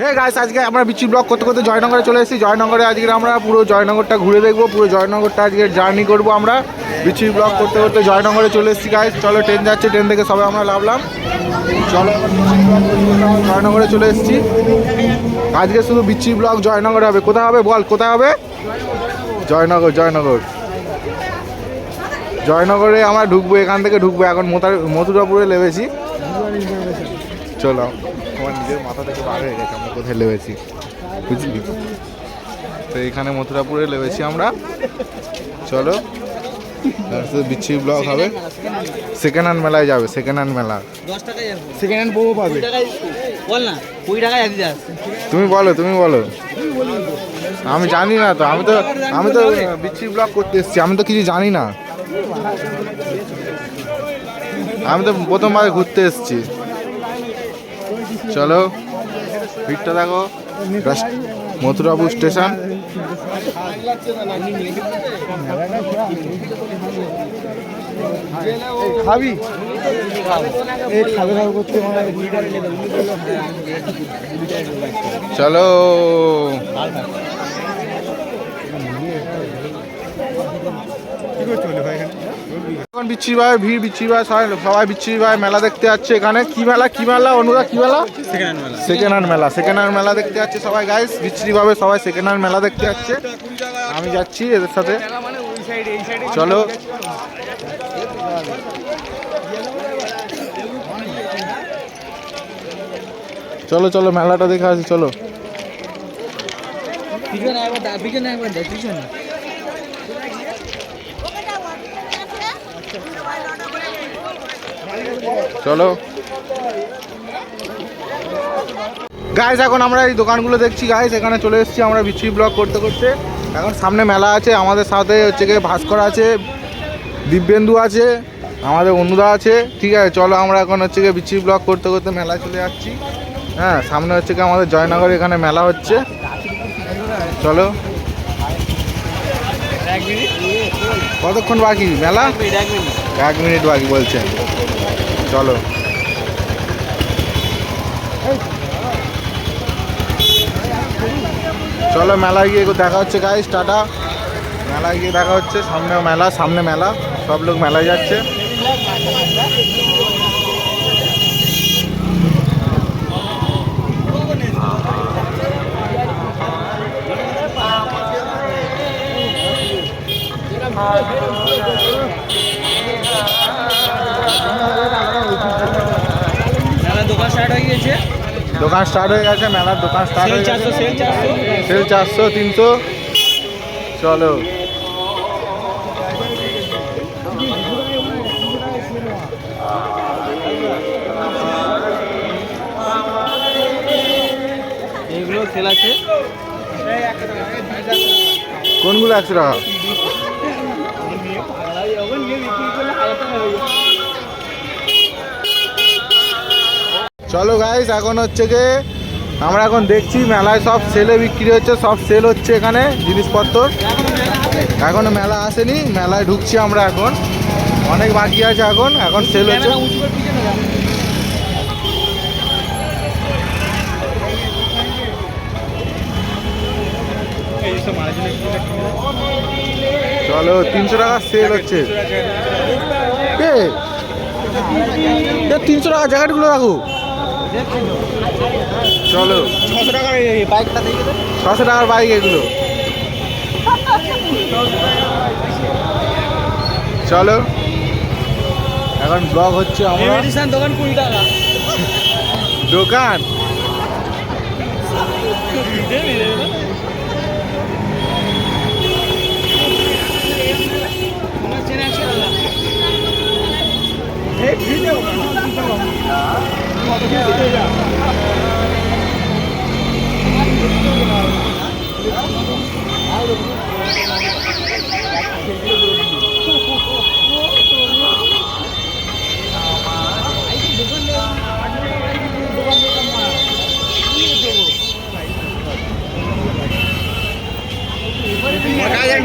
হ্যাঁ গাইস আজকে আমরা বিচি ব্লক করতে করতে জয়নগরে চলে এসেছি। জয়নগরে আজকে আমরা পুরো জয়নগরটা ঘুরে দেখব, পুরো জয়নগরটা আজকে জার্নি করব আমরা। বিচি ব্লক করতে করতে জয়নগরে চলে এসেছি গাইস চলো ট্রেন যাচ্ছে ট্রেন থেকে সবাই আমরা লাভলাম চলো জয়নগরে চলে এসেছি। আজকে শুধু বিচি ব্লক জয়নগরে হবে। কোথায় হবে বল, কোথায় হবে? জয়নগর জয়নগর। জয়নগরে আমরা ঢুকবো, এখান থেকে ঢুকবো। এখন মথুরাপুরে লেবেছি চলো। আমার নিজের মাথা থেকে বার হয়ে গেছে আমরা কোথায় লেবেছি বুঝলি? তো এখানে মথুরাপুরে লেবেছি আমরা। চলো। বিচ্ছি ব্লক হবে। সেকেন্ড হ্যান্ড মেলায় যাবে সেকেন্ড হ্যান্ড মেলা। সেকেন্ড হ্যান্ড বউ পাবে। বল না কুড়ি টাকায় তুমি বলো তুমি বলো। আমি জানি না তো আমি তো আমি তো বিচ্ছি ব্লক করতে এসেছি আমি তো কিছু জানি না। আমি তো প্রথমবার ঘুরতে এসেছি। চলো ভিড়টা দেখো। মথুরাপুর স্টেশন। খাবি? এই খাবে খাবে করতে চলো। এখন বিচ্ছিরি ভাই ভিড়, বিচ্ছিরি ভাই সবাই সবাই বিচ্ছিরি ভাই মেলা দেখতে যাচ্ছে এখানে। কি মেলা? কি মেলা? অনুরাগ, কি মেলা? সেকেন্ড হ্যান্ড মেলা। সেকেন্ড হ্যান্ড মেলা দেখতে যাচ্ছে সবাই গাইস বিচ্ছিরি ভাবে সবাই সেকেন্ড হ্যান্ড মেলা দেখতে যাচ্ছে। আমি যাচ্ছি এদের সাথে। চলো। চলো চলো, মেলাটা দেখে আসি, চলো। পিছনে একবার পিছনে একবার দেখ পিছনে। চলো। গাইস এখন আমরা এই দোকানগুলো দেখছি গাইস এখানে চলে এসেছি আমরা বিচ্ছি ব্লগ করতে করতে। এখন সামনে মেলা আছে, আমাদের সাথে হচ্ছে গিয়ে ভাস্কর আছে, দিব্যেন্দু আছে, আমাদের অনুদা আছে, ঠিক আছে, চলো আমরা এখন হচ্ছে গিয়ে বিচ্ছি ব্লগ করতে করতে মেলায় চলে যাচ্ছি। হ্যাঁ সামনে হচ্ছে গিয়ে আমাদের জয়নগর এখানে মেলা হচ্ছে। চলো। কতক্ষণ বাকি? মেলা? এক মিনিট বাকি বলছেন। চলো। চলো মেলায় গিয়ে দেখা হচ্ছে গাইস টাটা। মেলায় গিয়ে দেখা হচ্ছে সামনে মেলা সামনে মেলা। সব লোক মেলায় যাচ্ছে। দোকান স্টার্ট হয়ে গিয়েছে দোকান স্টার্ট হয়ে গেছে মেলার দোকান স্টার্ট হয়ে গেছে। সেল চারশো। তিনশো। চলো। এইগুলো সেল আছে। কোনগুলো একশো টাকা? চলো গাইস এখন হচ্ছে গিয়ে আমরা এখন দেখছি মেলায় সব সেলে বিক্রি হচ্ছে সব সেল হচ্ছে এখানে জিনিসপত্র। এখনও মেলা আসেনি মেলায় ঢুকছি আমরা এখন। অনেক বাকি আছে এখন এখন সেল হচ্ছে? চলো তিনশো টাকা সেল হচ্ছে। তিনশো টাকা জ্যাকেটগুলো রাখো। চলো। ছশো টাকার বাইকটা দেখে ছশো টাকার বাইক এগুলো। চলো। এখন ব্লগ হচ্ছে আমরা। দোকান কুড়ি টাকা। দোকান?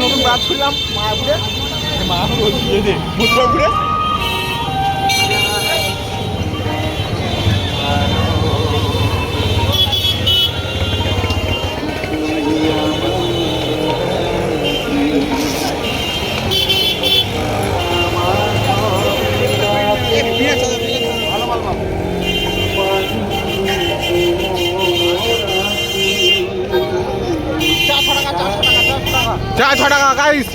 নতুন বাদ খুললাম মায়াপুরে। মায়াপুর মুদ্রাপুরে চা ছ টাকা গাইস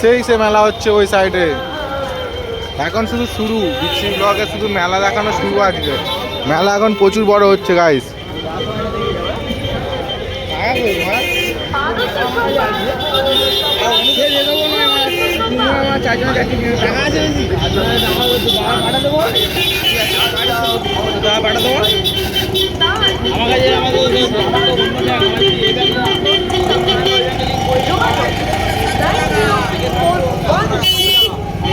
সেই সে মেলা হচ্ছে ওই সাইডে এখন শুধু শুরু, বিচ্ছিরি ব্লকে শুধু মেলা দেখানো শুরু আজকে। মেলা এখন প্রচুর বড় হচ্ছে গাইস আমার কাছে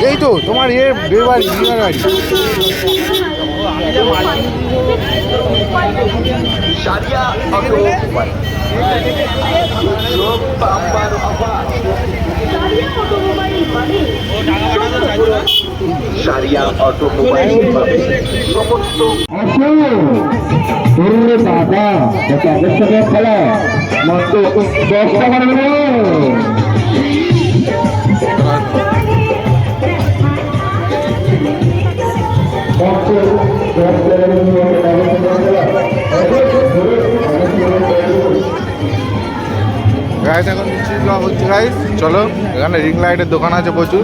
এই তো তোমার ইয়ে বিয়ে বাড়ি বিয়ে বাড়ি। সারিয়া অটোমোবাইল। সমস্ত বাবা খেলা। গাইস এখন বিচ্ছিরি ব্লক হচ্ছে গাইস চলো এখানে রিং লাইটের দোকান আছে প্রচুর।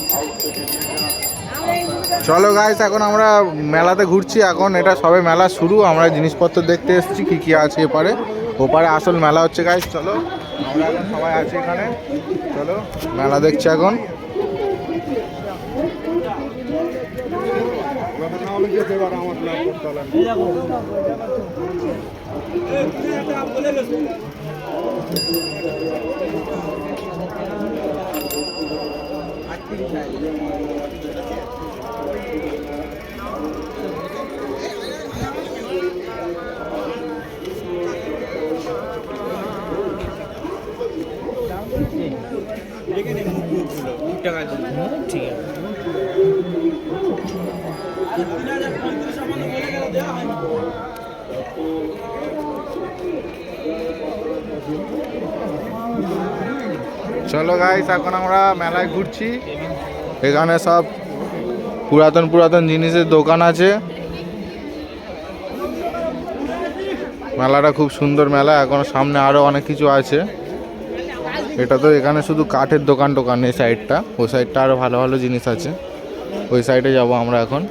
চলো গাইস এখন আমরা মেলাতে ঘুরছি। এখন এটা সবে মেলা শুরু। আমরা জিনিসপত্র দেখতে এসেছি, কি কি আছে এপারে। ওপারে আসল মেলা হচ্ছে গাইস চলো। আমরা এখন সবাই আছি এখানে। চলো, মেলা দেখছি এখন। ঠিক আছে। চলো গাইস এখন আমরা মেলায় ঘুরছি। এখানে সব পুরাতন পুরাতন জিনিসের দোকান আছে। মেলাটা খুব সুন্দর মেলা এখন সামনে আরও অনেক কিছু আছে। এটা তো এখানে শুধু কাঠের দোকান টোকান এই সাইডটা। ওই সাইডটা আরও ভালো ভালো জিনিস আছে। ওই সাইডে যাব আমরা এখন।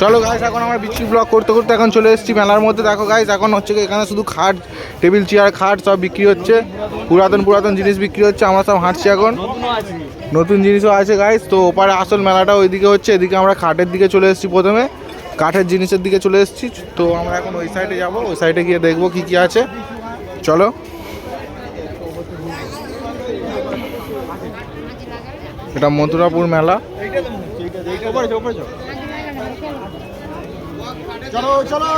চলো গাইস এখন আমরা বিচ্ছি ব্লগ করতে করতে এখন চলে এসেছি মেলার মধ্যে। দেখো গাইস এখন হচ্ছে এখানে শুধু খাট টেবিল, চেয়ার, খাট সব বিক্রি হচ্ছে। পুরাতন পুরাতন জিনিস বিক্রি হচ্ছে, আমরা সব হাঁটছি এখন। নতুন জিনিসও আছে গাইস তো ওপারে আসল মেলাটা ওইদিকে হচ্ছে, এদিকে আমরা খাটের দিকে চলে এসেছি প্রথমে। কাঠের জিনিসের দিকে চলে এসেছি। তো আমরা এখন ওই সাইডে যাব, ওই সাইডে গিয়ে দেখব কি কি আছে। চলো। এটা মথুরাপুর মেলা। চলো চলো।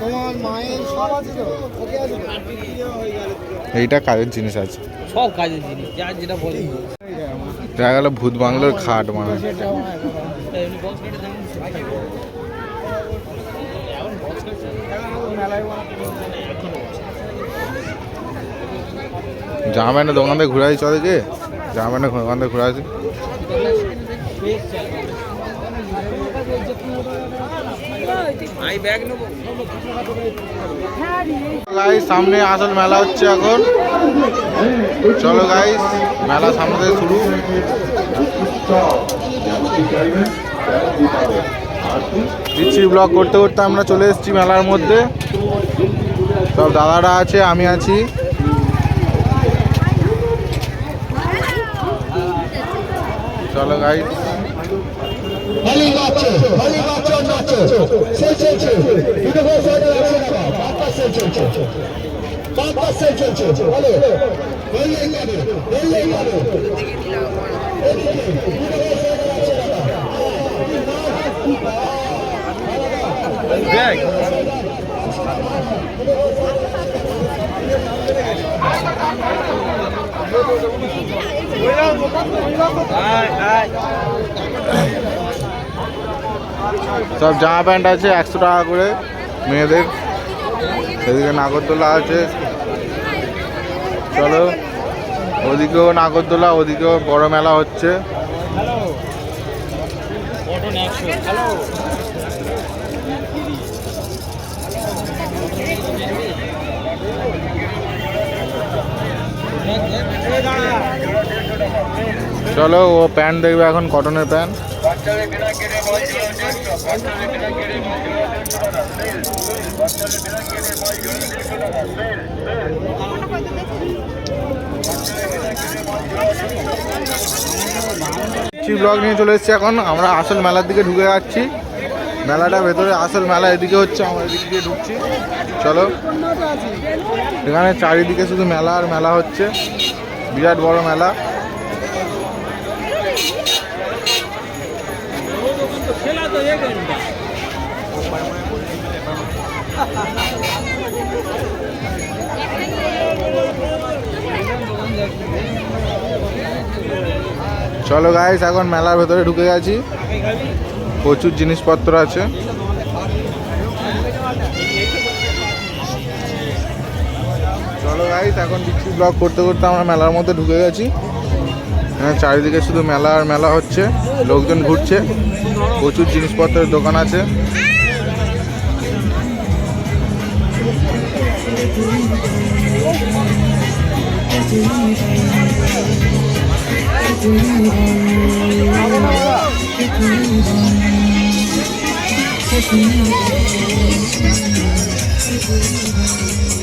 তোমার মায়ের সব আছে তো ওকে আছে এইটা কাজের জিনিস আছে। সব কাজের জিনিস যার যেটা বলে। দেখা গেল ভূত বাংলোর খাট মানে জামা প্যান্টের দোকান থেকে ঘুরে আসি চলে যে? জামা প্যান্টের দোকান থেকে ঘুরে আসি। আই ব্যাগ নেব গাইস সামনে আসল মেলা হচ্ছে এখন। চলো গাইস মেলা সামনে থেকে শুরু। দিচ্ছি ব্লগ করতে করতে আমরা চলে এসেছি মেলার মধ্যে। সব দাদারা আছে আমি আছি। চলো গাইস হলি বাচ্চা হলি বাচ্চা নাচো সে চলছে দুটো সাইডে আছে না বাবা সে চলছে বাবা সে চলছে হলো হলি গাবে হলি গাবে সব জামা প্যান্ট আছে, একশো টাকা করে মেয়েদের। এদিকে নাগরদোলা আছে। চলো, ওদিকেও নাগরদোলা, ওদিকেও বড় মেলা হচ্ছে। চলো, ও প্যান্ট দেখবে এখন কটনের প্যান্ট ব্লগ নিয়ে চলে এসেছি এখন। আমরা আসল মেলার দিকে ঢুকে যাচ্ছি। মেলাটা ভেতরে আসল মেলা, এদিকে হচ্ছে আমরা এদিক দিয়ে ঢুকছি। চলো। এখানে চারিদিকে শুধু মেলা আর মেলা হচ্ছে। বিরাট বড় মেলা। চলো গাইস এখন মেলার ভেতরে ঢুকে গেছি। প্রচুর জিনিসপত্র আছে। চলো গাইস এখন বিচ্ছি ব্লগ করতে করতে আমরা মেলার মধ্যে ঢুকে গেছি। হ্যাঁ চারিদিকে শুধু মেলা আর মেলা হচ্ছে। লোকজন ঘুরছে। প্রচুর জিনিসপত্রের দোকান আছে। Thank you.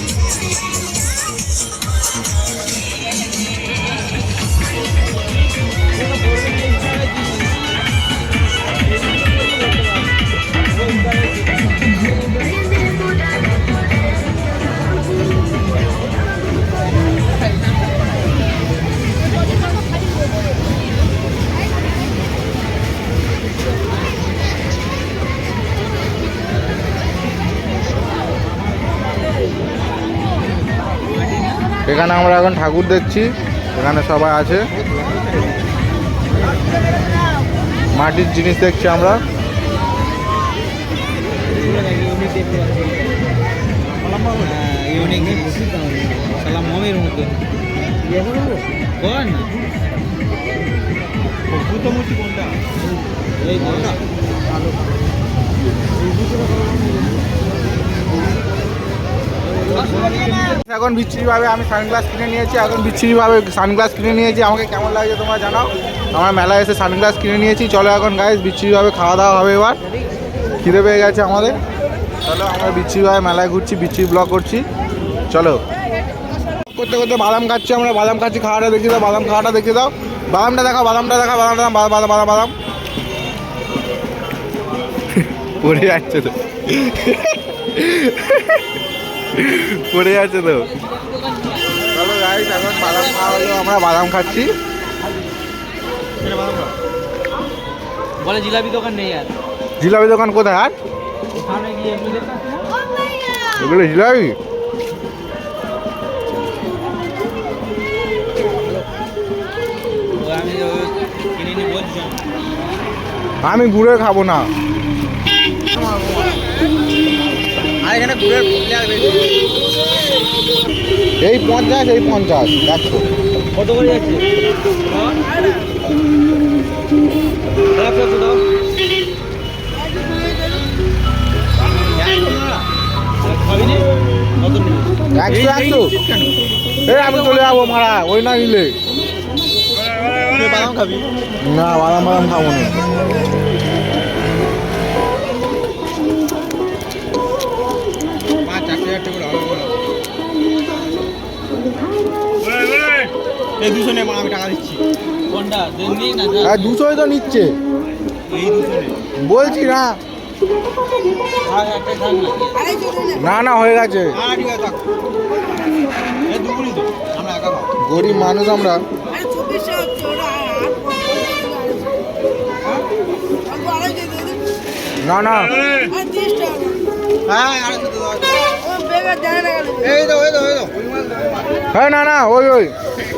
এখানে আমরা এখন ঠাকুর দেখছি এখানে সবাই আছে। মাটির জিনিস দেখছি আমরা। এই কোনটা এখন বিচ্ছিরিভাবে আমি সানগ্লাস কিনে নিয়েছি, এখন বিচ্ছিরিভাবে সানগ্লাস কিনে নিয়েছি। আমাকে কেমন লাগছে তোমরা জানাও। আমরা মেলায় এসে সানগ্লাস কিনে নিয়েছি। চলো এখন গাইজ বিচ্ছিরিভাবে খাওয়া দাওয়া হবে এবার। খিদে পেয়ে গেছে আমাদের। চলো আমরা বিচ্ছিরিভাবে মেলায় ঘুরছি, বিচ্ছিরি ব্লগ করছি। চলো। করতে করতে বাদাম খাচ্ছি আমরা। বাদাম খাচ্ছি, খাওয়াটা দেখিয়ে দাও, বাদাম খাওয়াটা দেখিয়ে দাও। বাদামটা দেখা বাদামটা দেখা, বাদামটা বাদাম বাদাম বাদাম বাদাম। পড়ে যাচ্ছে তো। পড়ে যাচ্ছে তো। চলো গাইস এখন বাদাম খাওয়া হলো আমরা বাদাম খাচ্ছি। বলে জিলাপি দোকান নেই আর। জিলাপি দোকান কোথায় আর? এগুলো জিলাপি? আমি গুড়ে খাব না। এখানে গুড়ের এই পঞ্চাশ এই পঞ্চাশ একশো কত করে যাচ্ছে? একশো একশো। এই আমি চলে যাব মারা ওই না নিলে। না বাদাম বাদাম খাব না। এই দুশো নে আমি টাকা দিচ্ছি। কোনটা? দেননি আর দুশোই তো নিচ্ছে। এই দুশো বলছি না। না। না হয়ে গেছে। খাব। গরিব মানুষ আমরা। না না। হ্যাঁ হ্যাঁ না না ওই ওই।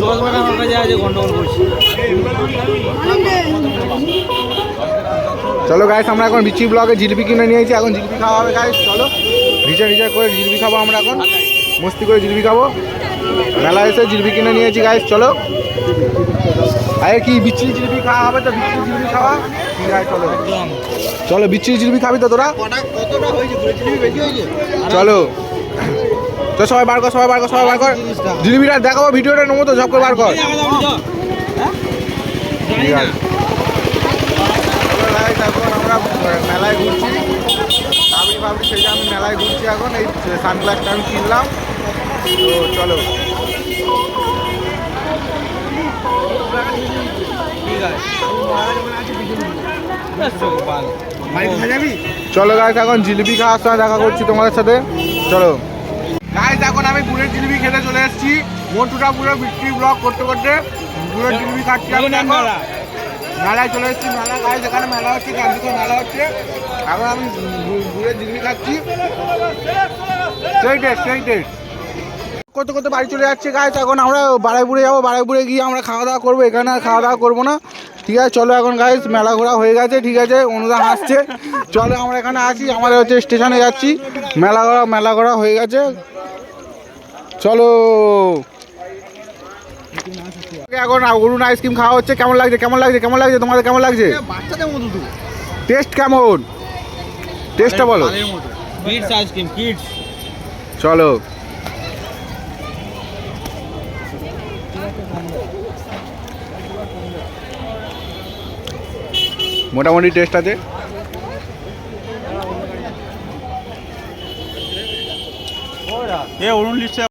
তো আমার কাছে আছে গন্ডগোল করছি। চলো গাইস আমরা এখন বিচি ব্লগে জিলিপি কিনে নিয়েছি। এখন জিলিপি খাওয়া হবে গাইস চলো। রিচার রিচার করে জিলিপি খাব আমরা এখন। মস্তি করে জিলিপি খাব। মেলা এসে জিলিপি কিনে নিয়েছি গাইস চলো। আরে কি বিচ্ছিরি জিলিপি খাওয়া হবে তো? বিচ্ছিরি জিলিপি খাওয়া? ঠিক আছে চলো চলো বিচ্ছিরি জিলিপি খাবি তো তোরা? চলো। তো সবাই বার কর সবাই বার কর সবাই বার কর। জিলিপিটা দেখাবো ভিডিওটা নেব তো ঝপ করে বার কর। এখন আমরা মেলায় ঘুরছি পাবড়ি সেটা আমি মেলায় ঘুরছি এখন এই সানগ্লাসটা আমি কিনলাম তো চলো চলো গাইস এখন জিলিপি খাওয়ার সময় দেখা করছি তোমাদের সাথে। চলো। গাইস এখন আমি গুড়ের জিলিপি খেতে চলে এসেছি। মোটুটা পুরো বিক্রি ব্লগ করতে করতে গুড়ের জিলিপি খাচ্ছি। আমি মেলায় চলে এসেছি মেলা। গাইস এখানে মেলা হচ্ছে চারদিকে মেলা হচ্ছে। এখন আমি গুড়ের জিলিপি খাচ্ছি। সেই টেস্ট সেই টেস্ট করতে করতে বাড়ি চলে যাচ্ছে গাছ এখন আমরা বাড়াইপুরে যাব। বাড়াইপুরে গিয়ে আমরা খাওয়া দাওয়া করব। এখানে আর খাওয়া দাওয়া করব না। ঠিক আছে চলো এখন গাইস মেলা ঘোরা হয়ে গেছে। ঠিক আছে অনুদান আসছে চলো আমরা এখানে আছি। আমাদের হচ্ছে স্টেশনে যাচ্ছি। মেলা ঘোরা মেলা ঘোরা হয়ে গেছে। চলো। এখন অরুণ আইসক্রিম খাওয়া হচ্ছে। কেমন লাগছে? কেমন লাগছে? কেমন লাগছে? তোমাদের কেমন লাগছে? বাচ্চাদের মতো তো। টেস্ট কেমন? টেস্টটা বলো। কিডস আইসক্রিম কিডস চলো। মোটামুটি টেস্ট আছে। এ অরুণ লিস্টে